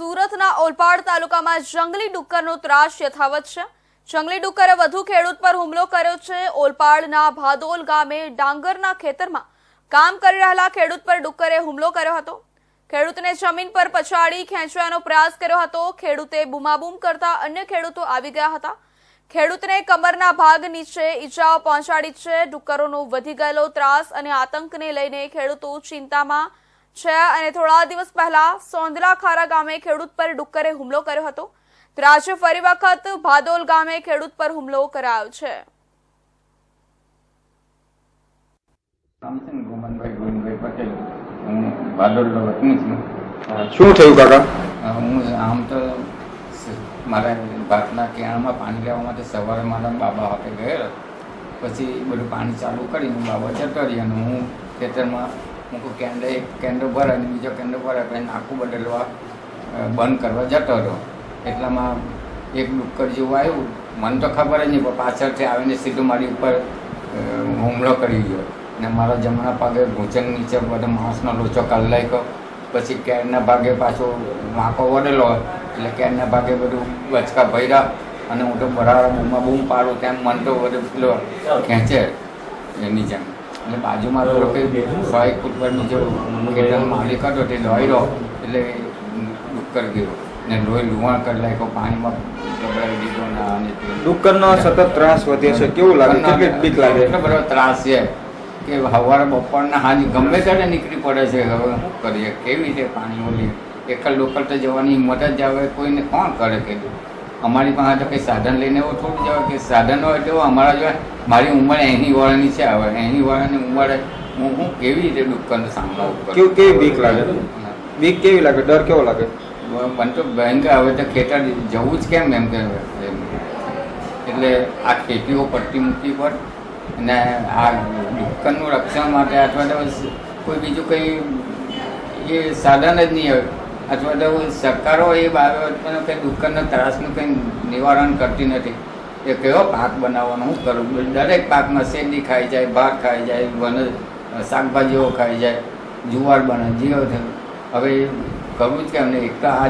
સુરતના ઓલપાડ તાલુકામાં જંગલી ડુક્કરનો ત્રાસ યથાવત છે. જંગલી ડુક્કરે વધુ ખેડૂત પર હુમલો કર્યો છે. ઓલપાડના ભાદોલ ગામે ડાંગરના ખેતરમાં કામ કરી રહેલા ખેડૂત પર ડુક્કરે હુમલો કર્યો હતો. ખેડૂતને જમીન પર પછાડી ખેંચવાનો પ્રયાસ કર્યો હતો. ખેડૂતે બૂમાબૂમ કરતા અન્ય ખેડૂતો આવી ગયા હતા. ખેડૂતને કમરના ભાગ નીચે ઈજાઓ પહોંચાડી છે. ડુક્કરોનો વધી ગયેલો ત્રાસ અને આતંકને લઈને ખેડૂતો ચિંતામાં છે અને થોડા દિવસ પહેલા સોંદલા ખારા ગામે ખેડૂત પર ડુક્કરે હુમલો કર્યો હતો. તો આજે ફરી વખત ભાદોલ ગામે ખેડૂત પર હુમલો કરાયો છે. શું થયું કાકા? હું આમ તો મારા ભાતના કેળામાં પાણી લેવા માટે સવારે મારા બાબા હાથે ગયેલો. પછી બધું પાણી ચાલુ કરીને બાબા જતો રહ્યો અને હું ખેતરમાં મૂકું કેન્દ્ર એક, કેન્દ્ર ભરાય અને બીજો કેન્દ્ર ભરાય પછી નાખું બદલવા બંધ કરવા જતો હતો એટલામાં એક ડુક્કર જેવું આવ્યું. મને તો ખબર જ નહીં, પણ પાછળથી આવીને સીધું મારી ઉપર હુમલો કરી ગયો. ને મારો જમણા ભાગે ભૂચંગ નીચે બધો માણસનો લોચો લાગ્યો પછી કેરના ભાગે પાછો વાંકો વળેલો એટલે કેરના ભાગે બધું બચકા ભર્યા અને હું તો બરાબર બૂમમાં બૂમ પાડું તેમ મન તો બધું પેલો ખેંચે એની જેમ. એટલે બાજુમાં તો કંઈ સો એક ફૂટ કેટલાક માલિક હતો તે દોડ્યો એટલે ડુક્કર ગયો. ને લોહી લુવાણ કરી નાખ્યો પાણીમાં ગભરાઈ દીધો ને અને ડુક્કરનો સતત ત્રાસ વધે છે કેવું લાગે? કેટલી બીક લાગે? એટલો બધો ત્રાસ છે કે સવારે બપોરના હાજી ગમે ત્યારે નીકળી પડે છે હવે શું કરીએ? કેવી રીતે પાણી ઓલી? એકલ લોકલ તો જવાની હિંમત જ આવે કોઈને કોણ કરે કે અમારી પાસે તો કંઈ સાધન લઈને એવું થોડું જવાય. કે સાધન હોય તો અમારા જો મારી ઉંમર એની વર્ષની છે હવે. એની વર્ષની ઉંમરે હું હું કેવી રીતે ડુક્કરનો સામનો કેવું કેવી બીક લાગે બીક કેવી લાગે? ડર કેવો લાગે? મને તો ભયંકર હવે તો ખેતર જવું જ કેમ એમ કે? એટલે આ ખેતીઓ પડતી મૂકવી પડ. અને આ ડુક્કરનું રક્ષણ માટે અથવા તો કોઈ બીજું કંઈ એ સાધન જ નહીં હોય. અથવા તો સરકારો એ બાબતનો કંઈ ડુક્કરના ત્રાસનું કંઈ નિવારણ કરતી નથી. એ કેવો પાક બનાવવાનો? હું કરું? દરેક પાકમાં શેરડી ખાઈ જાય, ભાત ખાઈ જાય, વન, શાકભાજીઓ ખાઈ જાય, જુવાર બને જીવો હવે કરવું જ કેમ? ને એક તો આ